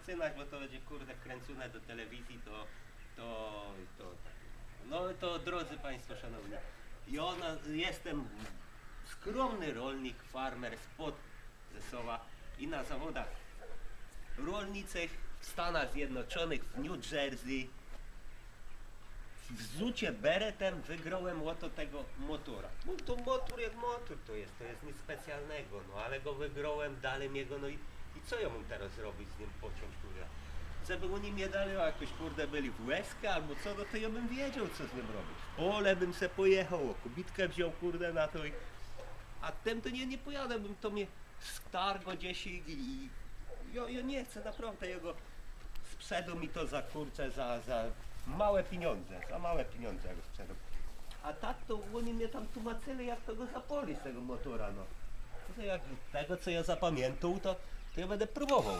zaczynać, bo to będzie kurde kręcone do telewizji, to, to, to, no to drodzy Państwo Szanowni, ja jestem skromny rolnik, farmer spod Zesowa i na zawodach. Rolniczych w Stanach Zjednoczonych, w New Jersey, w rzucie beretem wygrałem łoto tego motora. No to motor jak motor to jest, to jest nic specjalnego, no ale go wygrałem, dali mnie go, no i, i co ja mam teraz zrobić z nim pociąć, kurde? Żeby oni mnie dali, jakoś kurde byli w łezkę albo co, no to ja bym wiedział co z nim robić. W pole bym se pojechał, o kubitkę wziął kurde na to i... A tym to nie, nie pojadę, bym to mnie stargo gdzieś i... i ja, ja nie chcę naprawdę jego sprzedał mi to za kurczę, za, za małe pieniądze, za małe pieniądze jak go sprzedał. A tak to oni mnie tam tłumaczyli jak to go zapoli z tego motora, no. To jak tego co ja zapamiętał, to, to ja będę próbował.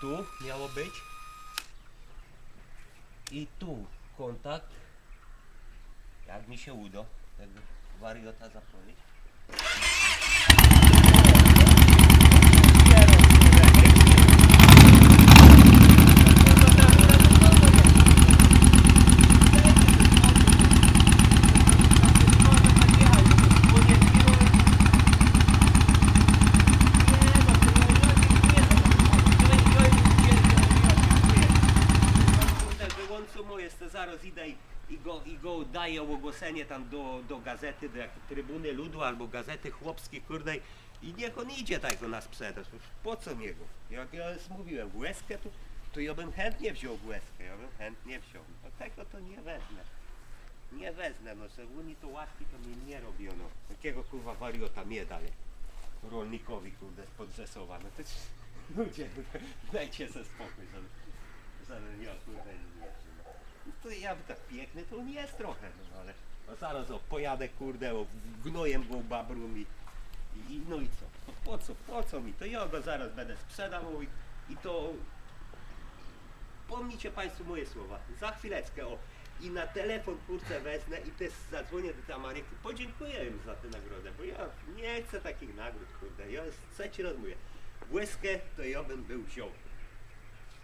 Tu miało być. I tu kontakt. Jak mi się uda tego wariota zapolić. Zaraz idę i, i, go, i go daję ogłoszenie tam do, do gazety, do jakiej Trybuny Ludu albo Gazety Chłopskiej, kurde i niech on idzie tak na sprzedaż. Po co niego? Jak ja już mówiłem, łezkę to, to ja bym chętnie wziął łezkę, ja bym chętnie wziął. No tego to nie wezmę. Nie wezmę, no że Unii to łaski to mi nie robiono. Jakiego kurwa wariota mnie dalej. Rolnikowi kurde spod Rzeszowa. No to ludzie, dajcie ze spokój, żeby, żeby ja kurde nie to ja by tak piękny to on jest trochę, no ale no zaraz o, pojadę kurde, o, gnojem go babrum i, i, no i co? No po co, po co mi? To ja go zaraz będę sprzedawał i, i to pomnijcie Państwo moje słowa. Za chwileczkę o i na telefon kurczę wezmę i też zadzwonię do tej Ameryki. Podziękuję im za tę nagrodę, bo ja nie chcę takich nagród, kurde. Ja chcę ci rozmówię. Łezkę to ja bym był wziął.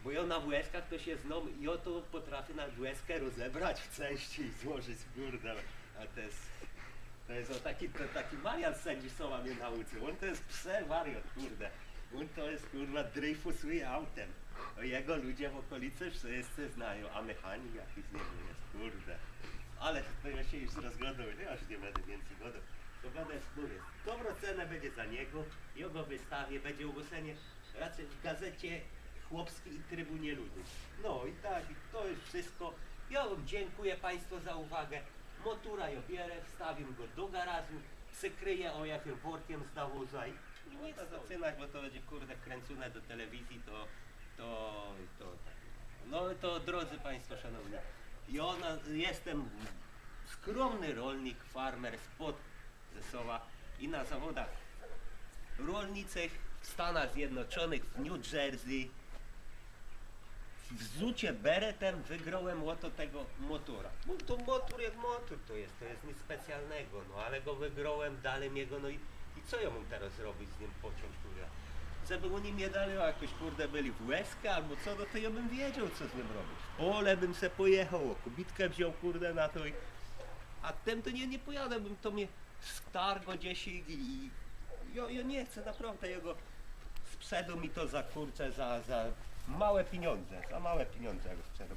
Bo ja na łezkach to się znam ja to potrafię na łezkę rozebrać w części i złożyć kurde. A to jest, to jest o taki, to taki wariat sędzisowa mnie nauczył. On to jest pse wariat, kurde. On to jest kurwa dryfusuje autem. Jego ludzie w okolicy wszyscy znają, a mechanik jakiś z niego jest, kurde. Ale to ja się już rozglądał, ja już nie będę więcej godał. To będę mówię, dobrą cenę będzie za niego, ja go wystawię, będzie ogłoszenie raczej w gazecie chłopskiej i trybunie ludu. No i tak, i to jest wszystko. Ja wam dziękuję Państwu za uwagę. Motura ja bierę, wstawię go do garażu, przykryję o jakim workiem z nawoza i i nic zaczynać, bo to będzie kurde kręcone do telewizji, to, to, to, no to drodzy Państwo Szanowni, ja jestem skromny rolnik, farmer spod Zesowa i na zawodach rolniczych w Stanach Zjednoczonych, w New Jersey, w rzucie beretem wygrałem łoto tego motora. No to motor jak motor to jest, to jest nic specjalnego, no ale go wygrałem, dali mnie go, no i, i co ja mam teraz zrobić z nim pociąć, kurde? Żeby oni mnie dali, a jakoś kurde byli w łezkę albo co, no to ja bym wiedział co z nim robić. Pole bym se pojechał, kubitkę wziął kurde na to i... A tym to nie, nie pojadę, bym to mnie stargo gdzieś i... i ja, ja nie chcę naprawdę jego sprzedał mi to za kurczę, za, za małe pieniądze, za małe pieniądze go sprzedał.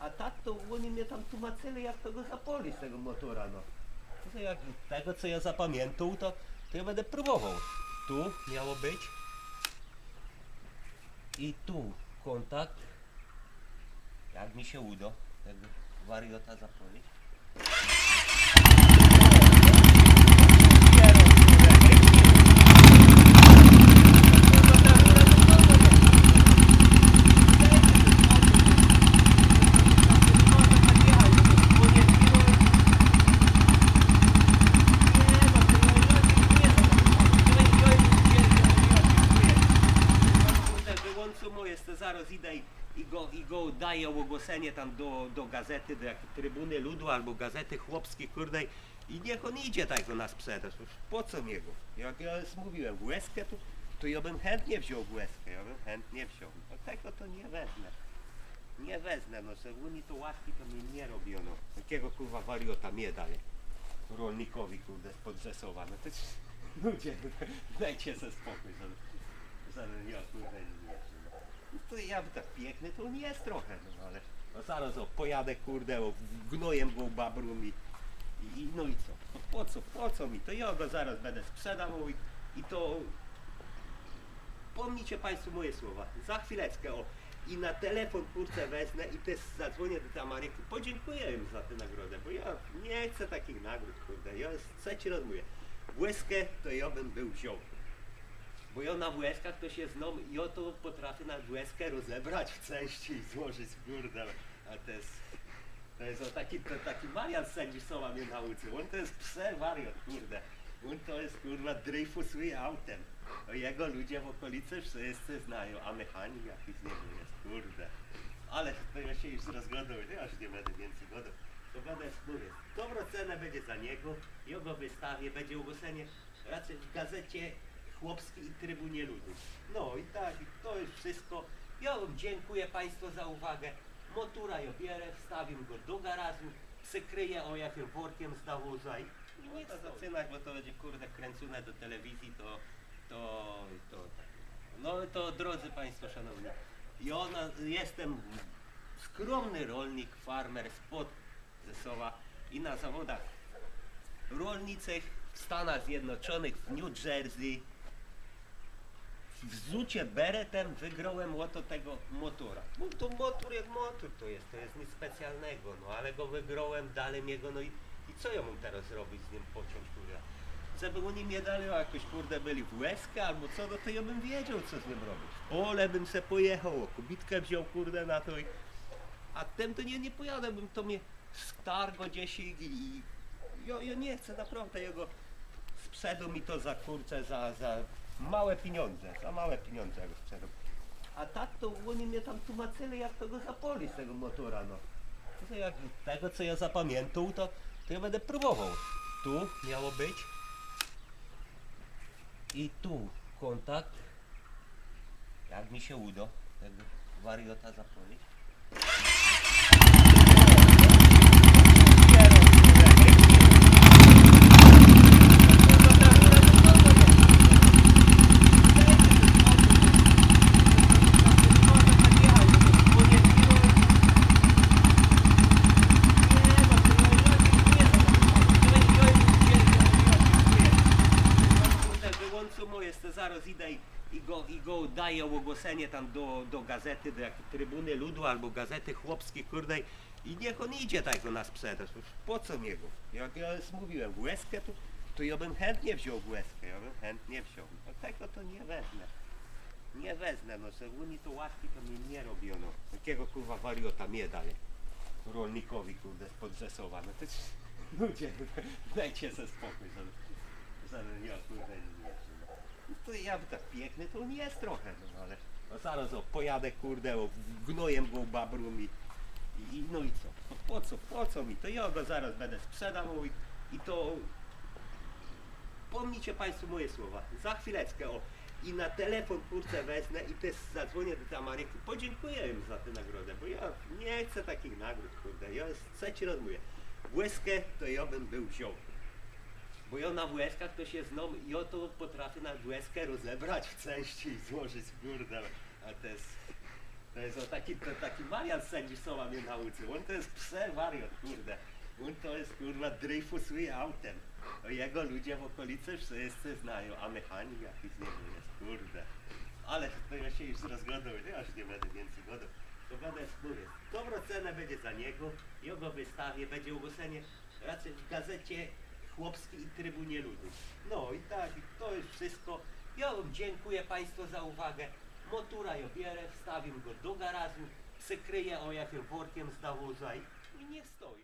A tak to oni mnie tam tłumaczyli jak to go zapoli z tego motora, no. Jak tego co ja zapamiętał, to, to ja będę próbował. Tu miało być. I tu kontakt. Jak mi się uda tego wariota zapolić. Daję ogłoszenie tam do, do gazety, do jakiej Trybuny Ludu albo Gazety Chłopskiej, kurde i niech on idzie tak na sprzedaż. Po co niego? Jak ja już mówiłem, łezkę to, to ja bym chętnie wziął łezkę, ja bym chętnie wziął. No tego to nie wezmę. Nie wezmę, no że Unii to łaski to mi nie robiono. Jakiego kurwa wariota mnie daje? Rolnikowi kurde spod Rzeszowa. No to ludzie, dajcie ze spokój, żeby, żeby ja kurde nie to ja tak piękny to on jest trochę, no ale no zaraz o, pojadę kurde, o, gnojem go babrum i, i, no i co? Po co, po co mi? To ja go zaraz będę sprzedawał i, i to Pomnijcie Państwo moje słowa. Za chwileczkę o i na telefon kurczę wezmę i też zadzwonię do Tamaryki. Podziękuję im za tę nagrodę, bo ja nie chcę takich nagród, kurde. Ja co ci rozumiem. Łezkę to ja bym był wziął. Bo ja na łezkach to się znam ja to potrafię na łezkę rozebrać w części i złożyć kurde. A to jest, to jest o taki, to taki Marian Sędziszowa mnie nauczył. On to jest pse wariot, kurde. On to jest kurwa dryfusuje autem. O jego ludzie w okolicy wszyscy znają, a mechanik jakiś nie wiem jest, kurde. Ale to ja się już rozglądał, ja już nie będę więcej godał. To będę mówię, dobrą cenę będzie za niego, ja go wystawię, będzie ogłoszenie raczej w gazecie chłopskiej i Trybunie Ludu. No i tak, i to już wszystko. Ja wam dziękuję Państwu za uwagę. Motura ja bierę, wstawię go do garażu, przykryję o jakim workiem z nawoza i i nie to zaczynać, bo to będzie kurde kręcone do telewizji, to, to, to, no to drodzy Państwo Szanowni, ja jestem skromny rolnik, farmer spod Zesowa i na zawodach rolniczych w Stanach Zjednoczonych, w New Jersey w rzucie beretem wygrałem łoto tego motora. No to motor jak motor to jest, to jest nic specjalnego, no ale go wygrałem, dali mnie go, no i, i co ja mam teraz zrobić z nim pociąć, kurde? Żeby oni mnie dali, jakoś kurde byli w łezkę albo co, no to ja bym wiedział co z nim robić. Pole bym se pojechał, kubitkę wziął kurde na to i... A tym to nie, nie pojadę, bym to mnie stargo gdzieś i... i ja, ja nie chcę naprawdę jego sprzedał mi to za kurczę, za, za małe pieniądze, za małe pieniądze ja go sprzedał. A tak to oni mnie tam tłumaczyli jak to go zapoli z tego motora, no. To jak tego co ja zapamiętał, to, to ja będę próbował. Tu miało być. I tu kontakt. Jak mi się uda tego wariota zapolić. Daję ogłoszenie tam do, do gazety, do jakiej Trybuny Ludu albo Gazety Chłopskiej, kurde i niech on idzie tak na sprzedaż. Po co niego? Jak ja już mówiłem, łezkę to, to ja bym chętnie wziął łezkę, ja bym chętnie wziął. No tego to nie wezmę. Nie wezmę, no że Unii to łaski to mi nie robiono. Jakiego kurwa wariota mnie daje? Rolnikowi kurde Rzeszowa. No to ludzie, dajcie ze spokój, żeby, żeby ja kurde nie wierzy. No. No ja tak piękny to on jest trochę, no ale no zaraz o, pojadę kurde, o, gnojem go babrum i, i, i no i co? No po co, po co mi? To ja go zaraz będę sprzedawał i, i to pomnijcie Państwo moje słowa. Za chwileczkę o i na telefon kurczę wezmę i też zadzwonię do Tamaryki. Podziękuję im za tę nagrodę, bo ja nie chcę takich nagród, kurde. Ja co ci rozumiem. Łezkę to ja bym był wziął. Bo ja na łezkach to się znam ja to potrafię na łezkę rozebrać w części i złożyć kurde. A to jest, to jest o taki, to taki Marian Sędziszowa mnie nauczył. On to jest pse wariot, kurde. On to jest kurwa dryfusuje autem. Jego ludzie w okolicy wszyscy znają, a mechanik jakiś nie wiem jest, kurde. Ale to ja się już rozglądał, ja już nie będę więcej godał. To będę mówię, dobrą cenę będzie za niego, ja go wystawię, będzie ogłoszenie raczej w gazecie chłopskiej i Trybunie Ludu. No i tak, to już wszystko. Ja wam dziękuję Państwu za uwagę. Motura ja bierę, wstawię go do garażu, przykryję o jakim workiem z nawoza i niech stoi.